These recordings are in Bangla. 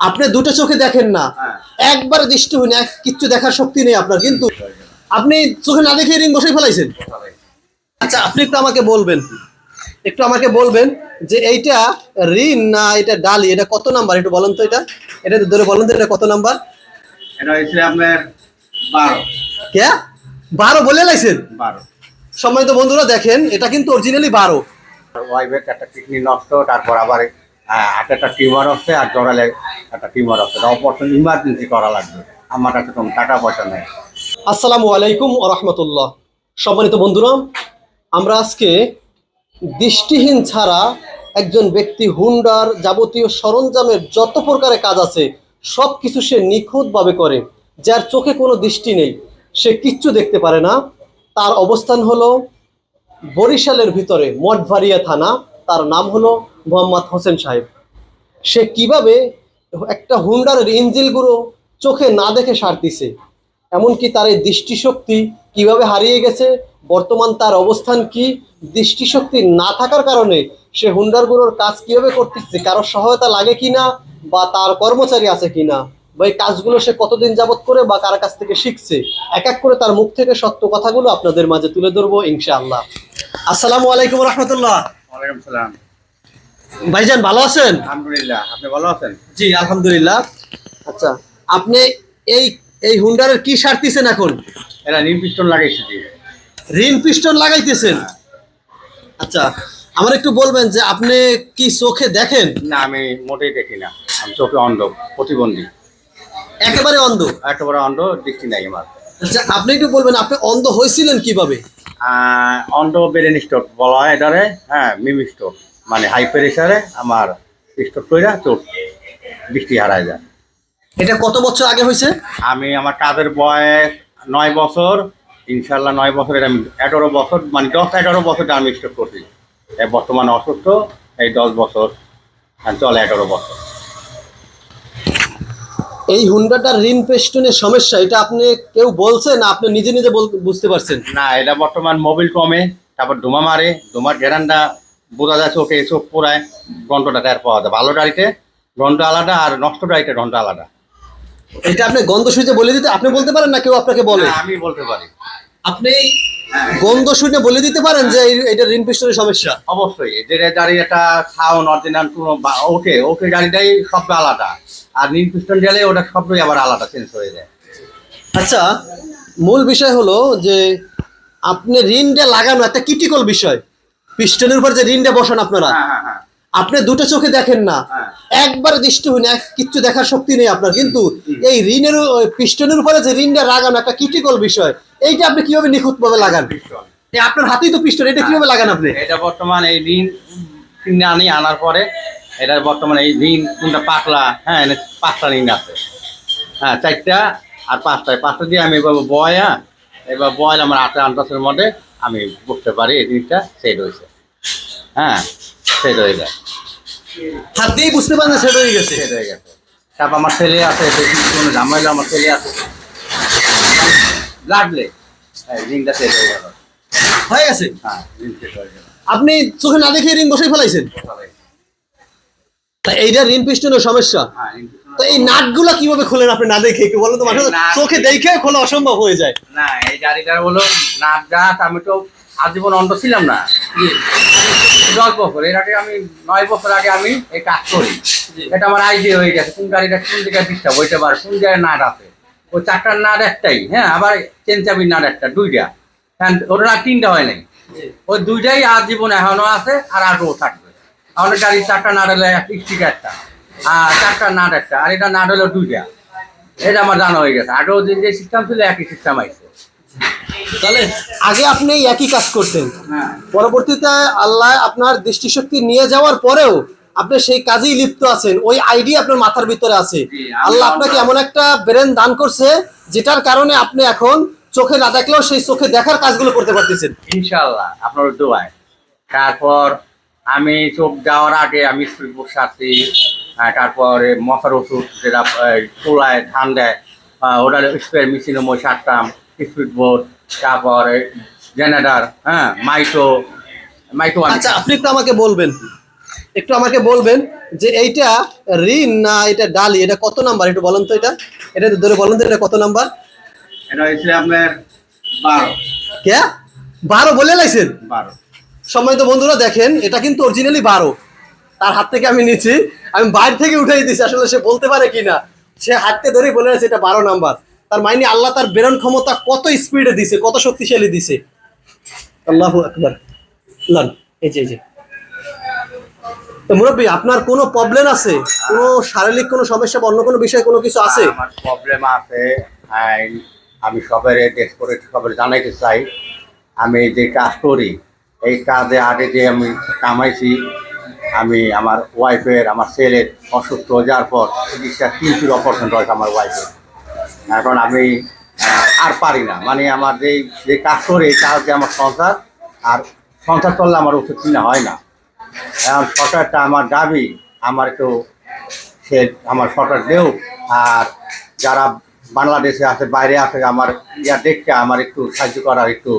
আপনি দুটো চোখে দেখেন না। হ্যাঁ। একবার দৃষ্টিহীন এক কিচ্ছু দেখার শক্তি নেই আপনার। কিন্তু আপনি চোখে না দেখে রিং বসে ফেলাইছেন? আচ্ছা আপনি একটু আমাকে বলবেন। একটু আমাকে বলবেন যে এইটা ঋণ না এটা ডালি? এটা কত নাম্বার? একটু বলেন তো এটা। এটা ধরে বলেন তো এটা কত নাম্বার? এটা হচ্ছে আপনার বারো। কে? বারো বলে লাইছেন? বারো। সম্মানিত বন্ধুরা দেখেন এটা কিন্তু অরিজিনালি বারো। একটা কিডনি নষ্ট তারপর আবার হাতে একটা টিউমার হচ্ছে আর জড়ালে একটা টিউমার হচ্ছে অপারেশন ইমার্জেন্সি করা লাগবে। আমার কাছে কোনো টাকা পয়সা নেই। আসসালামু আলাইকুম রহমতুল্লাহ। সম্মানিত বন্ধুরা, আমরা আজকে দৃষ্টিহীন ছাড়া একজন ব্যক্তি হুন্ডার যাবতীয় সরঞ্জামের যত প্রকারের কাজ আছে সব কিছু সে নিখুঁতভাবে করে। যার চোখে কোনো দৃষ্টি নেই, সে কিচ্ছু দেখতে পারে না। তার অবস্থান হলো বরিশালের ভিতরে মঠভারিয়া থানা। তার নাম হলো মোহাম্মদ হোসেন সাহেব। সে কীভাবে একটা হুন্ডার ইঞ্জিলগুলো চোখে না দেখে সারতিছে এমনকি তার এই দৃষ্টিশক্তি কীভাবে হারিয়ে গেছে? বর্তমান তার অবস্থান কি? দৃষ্টিশক্তি না থাকার কারণে সে হুন্ডারগুলোর কাজ কীভাবে করতেছে? কারোর সহায়তা লাগে কিনা? বা তার কর্মচারী আছে কিনা? বা এই কাজগুলো সে কতদিন যাবত করে বা কার কাছ থেকে শিখছে? এক এক করে তার মুখ থেকে সত্য কথাগুলো আপনাদের মাঝে তুলে ধরবো ইনশাআল্লাহ। আসসালামু আলাইকুম রহমতুল্লাহ। ওয়ালাইকুম সালাম। ভাইজান ভালো আছেন? আলহামদুলিল্লাহ আপনি ভালো আছেন? জি আলহামদুলিল্লাহ। আচ্ছা। আপনি এই এই হুন্ডারের কি সারতেছেন এখন? এটা নিম পিস্টন লাগাইছি রিন পিস্টন লাগাইতেছেন? আচ্ছা আমার একটু বলবেন যে আপনি কি চোখে দেখেন? না আমি মোটেই দেখি না। আমি চোখে অন্ধ প্রতিবন্ধী। একেবারে অন্ধ? একেবারে অন্ধ দৃষ্টি নাই আমার। আচ্ছা আপনি একটু বলবেন আপনি অন্ধ হয়েছিলেন কীভাবে? অন্ধ ব্রেন স্ট্রোক বলা হয় এটারে। হ্যাঁ মিমি স্ট্রোক। মানে হাই প্রেশারে আমার স্ট্রোক করে চোখ দৃষ্টি হারায় যায়। এটা কত বছর আগে হয়েছে? আমি আমার কাজের বয়স নয় বছর ইনশাল্লাহ নয় বছরের আমি এগারো বছর মানে দশ এগারো বছর আমি স্ট্রোক করছি। এই বর্তমানে অসুস্থ এই দশ বছর আর চলে এগারো বছর। এই হুন্ডাটার রিন পেস্টনের সমস্যা এটা আপনি কেউ বলছে না আপনি নিজে নিজে বুঝতে পারছেন? না এটা বর্তমান মোবিল কমে তারপর ধুমা মারে ধুমার গ্যারান্ডা বোঝা যায় চোখে চোখ পোড়ায় ঘন্টটা টের পাওয়া যায়। ভালো গাড়িতে ঘণ্টা আলাদা আর নষ্ট গাড়িতে ঘণ্টা আলাদা। এটা আপনি গন্ধ শুনে বলে দিতে আপনি বলতে পারেন না কেউ আপনাকে বলে? আমি বলতে পারি। আপনি গন্ধ শুনে বলে দিতে পারেন যে এই- এটা রিন পেস্টনের সমস্যা? অবশ্যই যে গাড়ি একটা সাউন্ড অরিজিনাল বা- ওঠে ওকে গাড়িটাই শব্দ আলাদা। আর নীল পিস্টন গেলে ওটা শব্দই আবার আলাদা চেঞ্জ হয়ে যায়। আচ্ছা মূল বিষয় হলো যে আপনি রিনটা লাগানো একটা ক্রিটিক্যাল বিষয়। পিস্টনের উপর যে রিনটা বসান আপনারা হ্যাঁ হ্যাঁ হ্যাঁ। আপনি দুটো চোখে দেখেন না। একবার দৃষ্টিহীন এক কিচ্ছু দেখার শক্তি নেই আপনার। কিন্তু এই ওই পিস্টনের উপরে যে রিনটা লাগানো একটা ক্রিটিক্যাল বিষয় এইটা আপনি কীভাবে নিখুঁত ভাবে লাগান? আপনার হাতেই তো পিস্টন এটা কীভাবে লাগান আপনি? এটা বর্তমান এই ঋণ কিনে আনি আনার পরে এটা বর্তমানে এই ঋণ কোনটা পাতলা হ্যাঁ পাঁচটা ঋণ আছে। হ্যাঁ চারটা আর পাঁচটায়। পাঁচটা দিয়ে আমি এবার বয়া এবার বয়েল আমার আটটা আন্দাজের মধ্যে আমি বুঝতে পারি এই জিনিসটা সেট হয়েছে। হ্যাঁ সেট হয়ে যায়। হাত দিয়েই বুঝতে পারেন সেট হয়ে গেছে। সেট হয়ে গেছে। তারপর আমার ছেলে আছে কোনো ঝামেলা আমার ছেলে আছে? লাগলে ঋণটা সেট হয়ে গেল। হয়ে গেছে? হ্যাঁ ঋণ সেট হয়ে গেল। আপনি চোখে না দেখে রিন বসে ফেলাইছেন? তা এইটা রিন পিস্টনের সমস্যা। হ্যাঁ তো এই নাটগুলো কীভাবে খোলেন আপনি না দেখে? একটু বলেন তো মাঠে চোখে দেখে খোলা অসম্ভব হয়ে যায়। না এই গাড়িটার হলো নাক গাছ আমি তো আজীবন অন্ধ ছিলাম না। দশ বছর এর আগে আমি নয় বছর আগে আমি এই কাজ করি। এটা আমার আইডিয়া হয়ে গেছে কোন গাড়িটা কোন দিকে ডিস্টার্ব হইতে পারে কোন জায়গায় নাট আছে। ওই চারটার নাট একটাই হ্যাঁ আবার চেন চাবির নাট একটা দুইটা। হ্যাঁ ওটা না তিনটা হয় নাই। ওই দুইটাই আজীবন এখনও আছে আর আগেও থাকবে। আমাদের গাড়ির চারটা নাট হলে স্টিক একটা আর চারটা নাট একটা আর এটা নাট হলো দুইটা। এটা আমার জানা হয়ে গেছে। আগেও যে যে সিস্টেম ছিল একই সিস্টেম আইছে। তাহলে আগে আপনি একই কাজ করতেন। হ্যাঁ। পরবর্তীতে আল্লাহ আপনার দৃষ্টিশক্তি নিয়ে যাওয়ার পরেও আপনি সেই কাজেই লিপ্ত আছেন। ওই আইডিয়া আপনার মাথার ভিতরে আছে। আল্লাহ আপনাকে এমন একটা ব্রেন দান করছে যেটার কারণে আপনি এখন চোখে না দেখলেও সেই চোখে দেখার কাজগুলো করতে পারতেছেন। ইনশাল্লাহ আপনার দোয়ায়। তারপর আমি চোখ যাওয়ার আগে আমি সারছি আহ, তারপরে মশার ওষুধ যেটা তোলায় ধান দেয় ওটা স্প্রে মেশিনে মই সারতাম স্পিড বোর্ড তারপরে জেনারেটার হ্যাঁ মাইটো মাইটো আচ্ছা আপনি একটু আমাকে বলবেন একটু আমাকে বলবেন যে এইটা ঋণ না এটা ডালি এটা কত নাম্বার? একটু বলেন তো এটা। এটা ধরে বলেন তো এটা কত নাম্বার? এটা হয়েছে আপনার বারো। কে? বারো বলে লাইছেন? বারো। সম্মানিত বন্ধুরা দেখেন এটা কিন্তু অরিজিনালি বারো। তার হাত থেকে আমি নিচ্ছি আমি বাইরে থেকে উঠাই দিচ্ছি আসলে সে বলতে পারে কিনা। সে হাততে ধরেই বলে আছে এটা বারো নাম্বার। তার মানে আল্লাহ তার বেরন ক্ষমতা কত স্পিডে দিছে, কত শক্তিশালী দিছে। আল্লাহ আকবার। লান এই যে তো মুরব্বী, আপনার কোনো প্রবলেম আছে? কোনো শারীরিক কোনো সমস্যা বা অন্য কোনো বিষয়ে কোনো কিছু আছে? আমার প্রবলেম আছে আমি সবের দেশ করে সবের জানাইতে চাই। আমি যে কাজ করি, এই কাজে আগে যে আমি কামাইছি, আমি আমার ওয়াইফের আমার ছেলের অসুস্থ হয়ে যাওয়ার পর চিকিৎসা তিনশো অপারেশন রয়েছে আমার ওয়াইফের এখন আমি আর পারি না। মানে আমার যে যে কাজ করে এই কাজ আমার সংসার আর সংসার করলে আমার ওষুধ কিনা হয় না। এখন সরকারটা আমার দাবি আমার কেউ সে আমার সরকার দেও আর যারা বাংলাদেশে আছে বাইরে আছে আমার ইয়া দেখতে আমার একটু সাহায্য করা একটু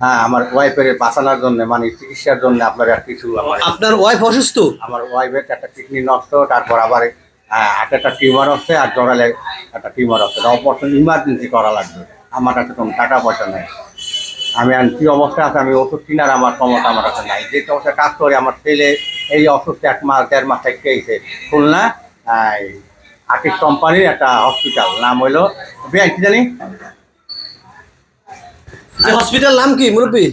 হ্যাঁ আমার ওয়াইফের বাঁচানোর জন্য মানে চিকিৎসার জন্য আপনারা কিছু আমার আপনার ওয়াইফ অসুস্থ? আমার ওয়াইফের একটা কিডনি নষ্ট তারপর আবার আহ, হাতে একটা টিউমার হচ্ছে আর জড়ালে একটা টিউমার হচ্ছে অপারেশন ইমার্জেন্সি করা লাগবে। আমার কাছে কোনো টাকা পয়সা নেই। আমি আর কি অবস্থা আছে আমি ওষুধ কিনার আমার ক্ষমতা আমার কাছে নাই। যে অবস্থা কাজ করি আমার ছেলে এই অসুস্থ এক মাস দেড় মাস থেকে এসে খুলনা আর্টিস কোম্পানির একটা হসপিটাল নাম হইল ব্যাংক কি জানি? যে হসপিটাল নাম কি মুরব্বী?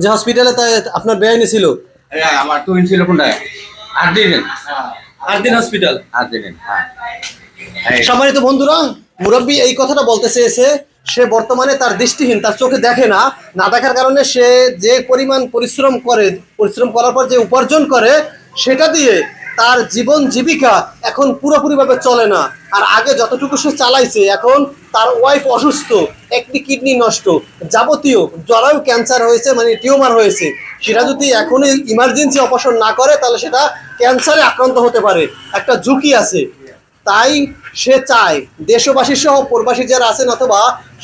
যে হসপিটালে তাই আপনার বেআইনি ছিল? আমার তুই ছিল কোনটা আট দিন আট দিন হসপিটাল। আরদিন হ্যাঁ। এই, সম্মানিত বন্ধুরা মুরব্বী এই কথাটা বলতে চেয়েছে সে বর্তমানে তার দৃষ্টিহীন তার চোখে দেখে না। না দেখার কারণে সে যে পরিমাণ পরিশ্রম করে পরিশ্রম করার পর যে উপার্জন করে সেটা দিয়ে তার জীবন জীবিকা এখন পুরোপুরিভাবে চলে না। আর আগে যতটুকু সে চালাইছে, এখন তার ওয়াইফ অসুস্থ, একটি কিডনি নষ্ট, যাবতীয় জরায়ু ক্যান্সার হয়েছে মানে টিউমার হয়েছে। সেটা যদি এখনই ইমার্জেন্সি অপারেশন না করে, তাহলে সেটা ক্যান্সারে আক্রান্ত হতে পারে। একটা ঝুঁকি আছে। তাই সে চায় দেশবাসী সহ প্রবাসী যারা আছেন অথবা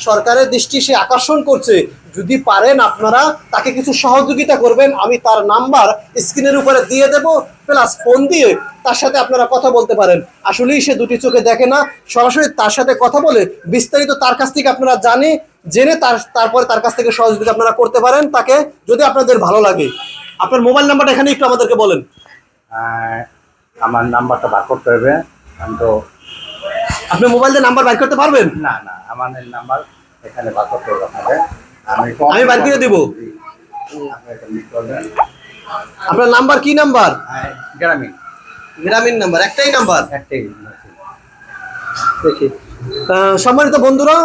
সরকারের দৃষ্টি সে আকর্ষণ করছে যদি পারেন আপনারা তাকে কিছু সহযোগিতা করবেন আমি তার নাম্বার স্ক্রিনের উপরে দিয়ে দেব প্লাস ফোন দিয়ে তার সাথে আপনারা কথা বলতে পারেন। আসলেই সে দুটি চোখে দেখে না সরাসরি তার সাথে কথা বলে বিস্তারিত তার কাছ থেকে আপনারা জানে জেনে তার তারপরে তার কাছ থেকে সহযোগিতা আপনারা করতে পারেন তাকে যদি আপনাদের ভালো লাগে। আপনার মোবাইল নাম্বারটা এখানে একটু আমাদেরকে বলেন। আমার নাম্বারটা বার করতে হবে আমি তো আপনি মোবাইল দিয়ে নাম্বার বাইর করতে পারবেন? না না আমাদের নাম্বার এখানে বার করতে হবে আপনাদের আমি বার করে দিব। আপনার নাম্বার কি নাম্বার? হ্যাঁ, গ্রামীণ। গ্রামীণ নাম্বার একটাই নাম্বার? একটাই দেখি। সম্মানিত বন্ধুরা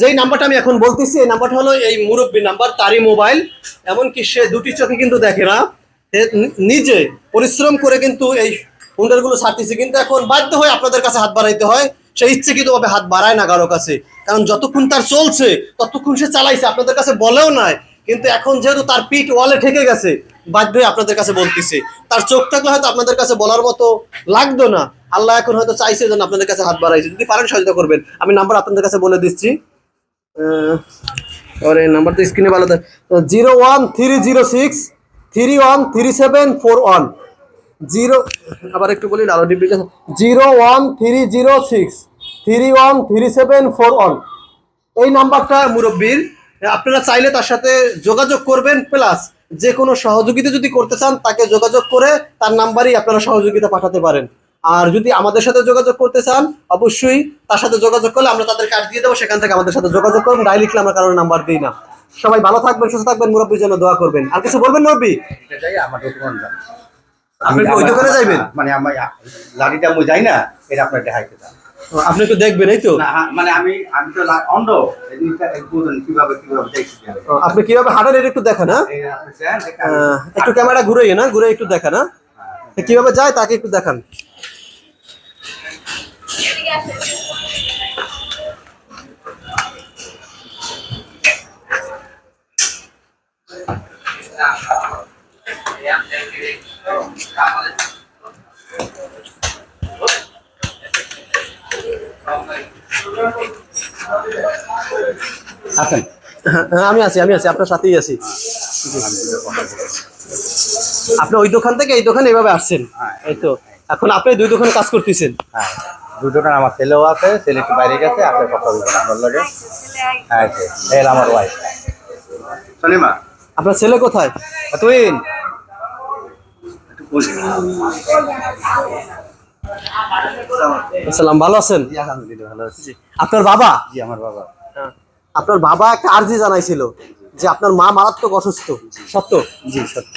যেই নাম্বারটা আমি এখন বলতেছি এই নাম্বারটা হলো এই মুরব্বী নাম্বার তারই মোবাইল এমনকি সে দুটি চোখে কিন্তু দেখে না। সে নিজে পরিশ্রম করে কিন্তু এই হুন্ডারগুলো ছাড়তেছে কিন্তু এখন বাধ্য হয়ে আপনাদের কাছে হাত বাড়াইতে হয়। সে ইচ্ছাকৃতভাবে হাত বাড়ায় না কারও কাছে। কারণ যতক্ষণ তার চলছে, ততক্ষণ সে চালাইছে, আপনাদের কাছে বলেও নাই। কিন্তু এখন যেহেতু তার পিঠ ওয়ালে ঠেকে গেছে, বাধ্য হয়ে আপনাদের কাছে বলতেছে। তার চোখ থাকলে হয়তো আপনাদের কাছে বলার মতো লাগতো না। আল্লাহ এখন হয়তো চাইছে যেন আপনাদের কাছে হাত বাড়াইছে যদি পারেন সহযোগিতা করবেন। আমি নাম্বার আপনাদের কাছে বলে দিচ্ছি। আরে নাম্বার তো স্ক্রিনে ভালো zero one three zero six, three one three seven four one. Zero, আবার একটু বলি আলো DP zero one three zero six. Three one three seven four one এই নাম্বারটা মুরব্বীর আপনারা চাইলে তার সাথে যোগাযোগ করবেন প্লাস যে কোনো সহযোগিতা যদি করতে চান তাকে যোগাযোগ করে তার নাম্বারই আপনারা সহযোগিতা পাঠাতে পারেন। আর যদি আমাদের সাথে যোগাযোগ করতে চান অবশ্যই তার সাথে যোগাযোগ করলে আমরা তাদের কার্ড দিয়ে দেবো সেখান থেকে আমাদের সাথে যোগাযোগ করুন ডাই লিখলে আমরা কারোর নাম্বার দিই না। সবাই ভালো থাকবেন সুস্থ থাকবেন মুরব্বীর জন্য দোয়া করবেন। আর কিছু বলবেন মুরব্বী? আপনি ওই দোকানে যাইবেন? মানে আমার লাড়িটা আমি যাই না এটা আপনার দেখাইতে চান আপনি তো দেখবেন এই তো। মানে আমি আমি তো অন্ধ। কীভাবে কীভাবে আপনি কীভাবে হাঁটেন এটা একটু দেখান হ্যাঁ? আহ, একটু ক্যামেরা ঘুরে না ঘুরে একটু দেখান হ্যাঁ? কীভাবে যায় তাকে একটু দেখান। আছেন হ্যাঁ, আমি আছি আমি আছি আপনার সাথেই আছি। আপনি ওই দোকান থেকে এই দোকানে এইভাবে আসছেন? হ্যাঁ। এই তো এখন আপনি দুই দোকানে কাজ করতেছেন? হ্যাঁ দুটোটা আমার ছেলেও আছে ছেলে একটু বাইরে গেছে আপনার কথা বলবেন আপনার লগে। হ্যাঁ এই যে, এই হলো আমার ওয়াইফ সলিমা। আপনার ছেলে কোথায়? তুই সালাম ভালো আছেন? আপনার বাবা? জি আমার বাবা। আপনার বাবা একটা আর্জি জানাইছিল যে আপনার মা মারাত্মক অসুস্থ। সত্য? জি সত্য।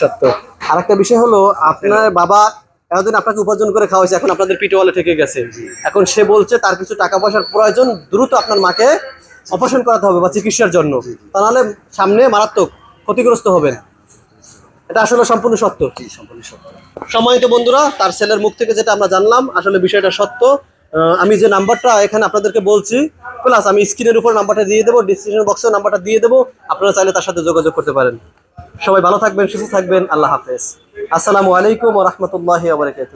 সত্য। আর একটা বিষয় হলো আপনার বাবা এতদিন আপনাকে উপার্জন করে খাওয়াইছে এখন আপনাদের পিঠে ওয়ালে থেকে গেছে। এখন সে বলছে তার কিছু টাকা পয়সার প্রয়োজন দ্রুত আপনার মাকে অপারেশন করাতে হবে বা চিকিৎসার জন্য। তা নাহলে সামনে মারাত্মক ক্ষতিগ্রস্ত হবেন। এটা আসলে সম্পূর্ণ সত্য। জি, সম্পূর্ণ সত্য। সম্মানিত বন্ধুরা, তার ছেলের মুখ থেকে যেটা আমরা জানলাম, আসলে বিষয়টা সত্য। আমি যে নাম্বারটা এখানে আপনাদেরকে বলছি প্লাস আমি স্ক্রিনের উপর নাম্বারটা দিয়ে দেবো ডিসক্রিপশন বক্সে নাম্বারটা দিয়ে দেবো, আপনারা চাইলে তার সাথে যোগাযোগ করতে পারেন। সবাই ভালো থাকবেন, সুস্থ থাকবেন, আল্লাহ হাফেজ। আসসালামু আলাইকুম রহমতুল্লাহ আবরকাত